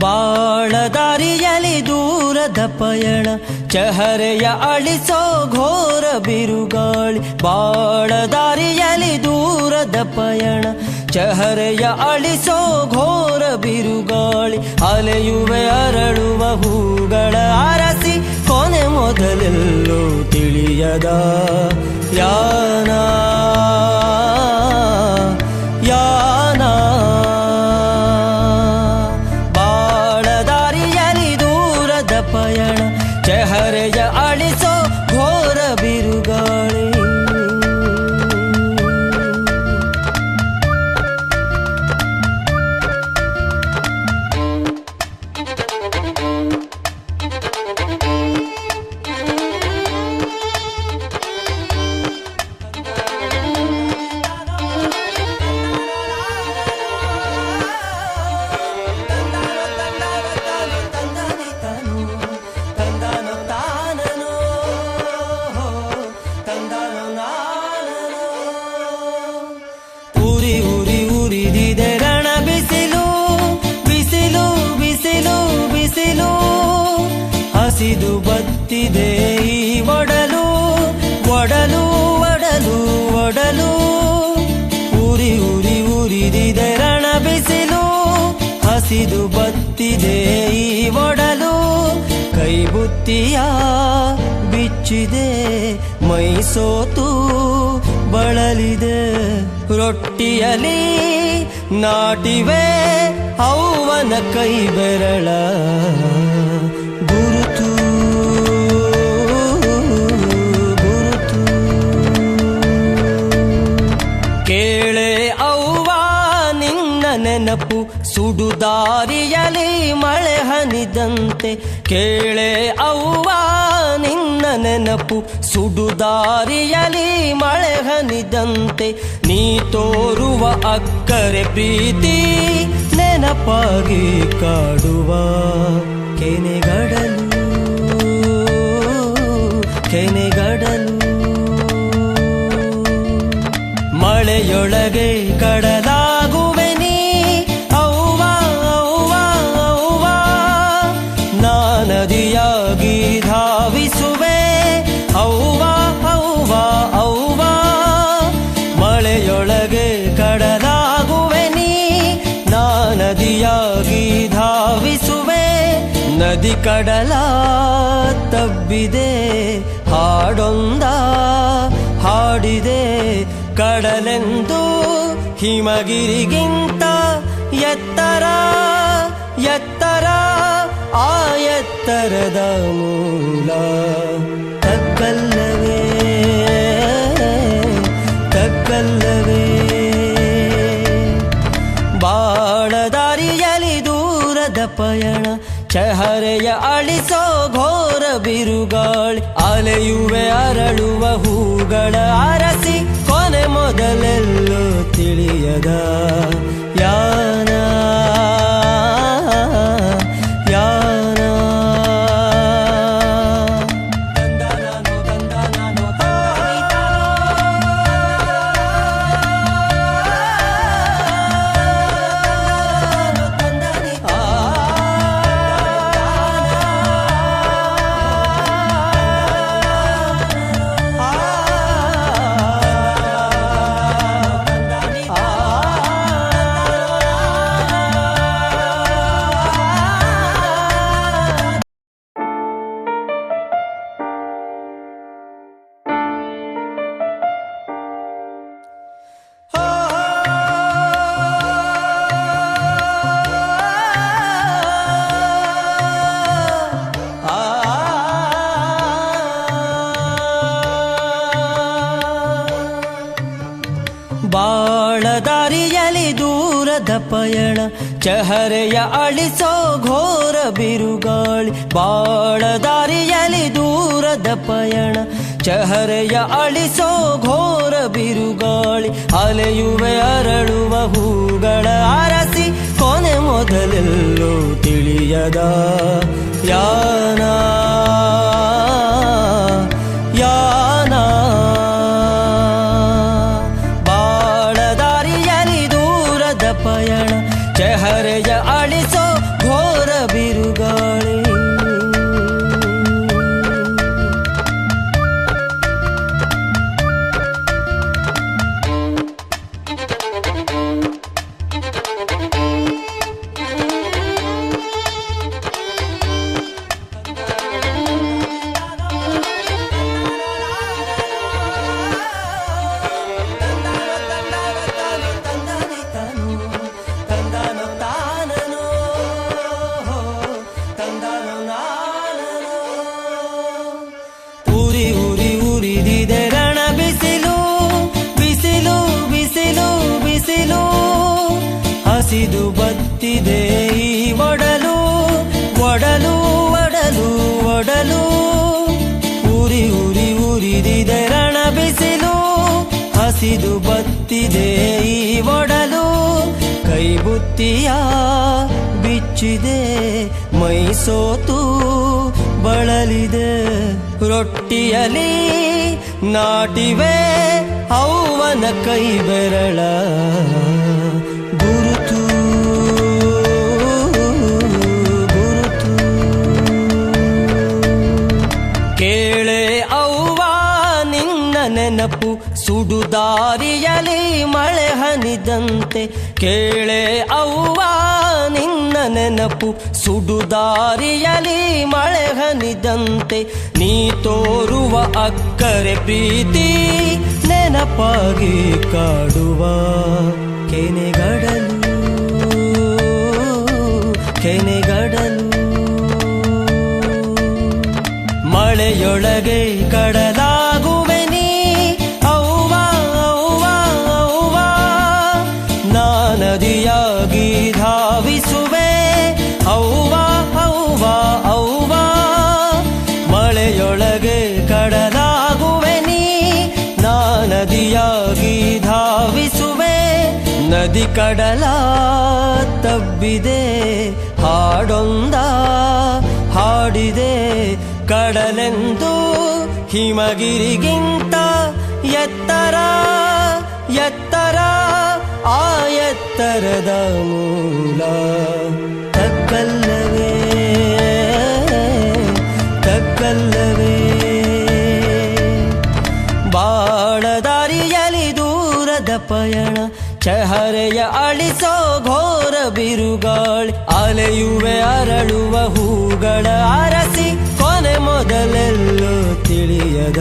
ಬಾಳದಾರಿಯಲಿ ದೂರದ ಪಯಣ, ಚಹರೆಯ ಅಳಿಸೋ ಘೋರ ಬಿರುಗಾಳಿ. ಬಾಳದಾರಿಯಲಿ ದೂರದ ಪಯಣ, ಚಹರೆಯ ಅಳಿಸೋ ಘೋರ ಬಿರುಗಾಳಿ. ಅಲೆಯುವೆ ಅರಳುವ ಹೂಗಳ ಅರಸಿ, ಕೊನೆ ಮೊದಲೆಲ್ಲೋ ತಿಳಿಯದ ಯಾನ. ಚಹರೆಯ ಅಳಿಸೋ ಹಸಿದು ಬತ್ತಿದೆ ಈ ಒಡಲು. ಕೈ ಬುತ್ತಿಯ ಬಿಚ್ಚಿದೆ, ಮೈ ಸೋತು ಬಳಲಿದೆ. ರೊಟ್ಟಿಯಲಿ ನಾಟಿವೆ ಹೌವನ ಕೈ ಬೆರಳ. ಕೇಳೆ ಅವ್ವ, ನಿನ್ನ ನೆನಪು ಸುಡುದಾರಿಯಲಿ ಮಳೆ ಹನಿದಂತೆ. ನೀ ತೋರುವ ಅಕ್ಕರೆ ಪ್ರೀತಿ ನೆನಪಾಗಿ ಕಾಡುವ ಕೆನೆಗಡಲು ಕೆನೆಗಡಲು. ಮಳೆಯೊಳಗೆ ಕಡಲಾಗುವೆ ನದಿಯಾಗಿ ಧಾವಿಸುವೆ, ನದಿ ಕಡಲ ತಬ್ಬಿದೆ, ಹಾಡೊಂದ ಹಾಡಿದೆ, ಕಡಲೆಂದು ಹಿಮಗಿರಿಗಿಂತ ಎತ್ತರ ಎತ್ತರ, ಆ ಎತ್ತರದ ಮೂಲ ತಕ್ಕಲ್ಲವೇ ಚಹರೆಯ ಅಳಿಸೋ ಘೋರ ಬಿರುಗಾಳಿ ಅಲೆಯುವೆ ಅರಳುವ ಹೂಗಳ ಅರಸಿ ಕೊನೆ ಮೊದಲೆಲ್ಲೋ ತಿಳಿಯದ. ಪಯಣ, ಚಹರೆಯ ಅಳಿಸೋ ಘೋರ ಬಿರುಗಾಳಿ, ಬಾಳ ದಾರಿಯಲಿ ದೂರದ ಪಯಣ, ಚಹರೆಯ ಅಳಿಸೋ ಘೋರ ಬಿರುಗಾಳಿ, ಅಲೆಯುವೆ ಅರಳುವ ಹೂಗಳ ಅರಸಿ, ಕೊನೆ ಮೊದಲೆಲ್ಲೋ ತಿಳಿಯದ ಯಾನ ಯಾನ. ಚಹರೆಯ ಹಸಿದು ಬತ್ತಿದೆ ಈ ಒಡಲು. ಕೈ ಬುತ್ತಿಯ ಬಿಚ್ಚಿದೆ, ಮೈ ಸೋತು ಬಳಲಿದೆ. ರೊಟ್ಟಿಯಲಿ ನಾಟಿವೆ ಹೌವನ ಕೈ ಬೆರಳ. ಸುಡುದಾರಿಯಲಿ ಮಳೆ ಹನಿದಂತೆ ಕೇಳೆ ಅವ್ವ, ನಿನ್ನ ನೆನಪು. ಸುಡುದಾರಿಯಲಿ ಮಳೆ ಹನಿದಂತೆ ನೀ ತೋರುವ ಅಕ್ಕರೆ ಪ್ರೀತಿ ನೆನಪಾಗಿ ಕಾಡುವ ಕೆನೆಗಡಲು ಕೆನೆಗಡಲು. ಮಳೆಯೊಳಗೆ ಕಡಲಾಗುವೆ ನದಿ ಕಡಲ ತಬ್ಬಿದೆ ಹಾಡೊಂದ ಹಾಡಿದೆ. ಕಡಲೆಂದು ಹಿಮಗಿರಿಗಿಂತ ಎತ್ತರ ಎತ್ತರ ಆ ಎತ್ತರದ ಮೂಲ. ದೂರದ ಪಯಣ ಚಹರೆಯ ಅಳಿಸೋ ಘೋರ ಬಿರುಗಾಳಿ ಅಲೆಯುವೆ ಅರಳುವ ಹೂಗಳ ಅರಸಿ ಕೊನೆ ಮೊದಲೆಲ್ಲೋ ತಿಳಿಯದ.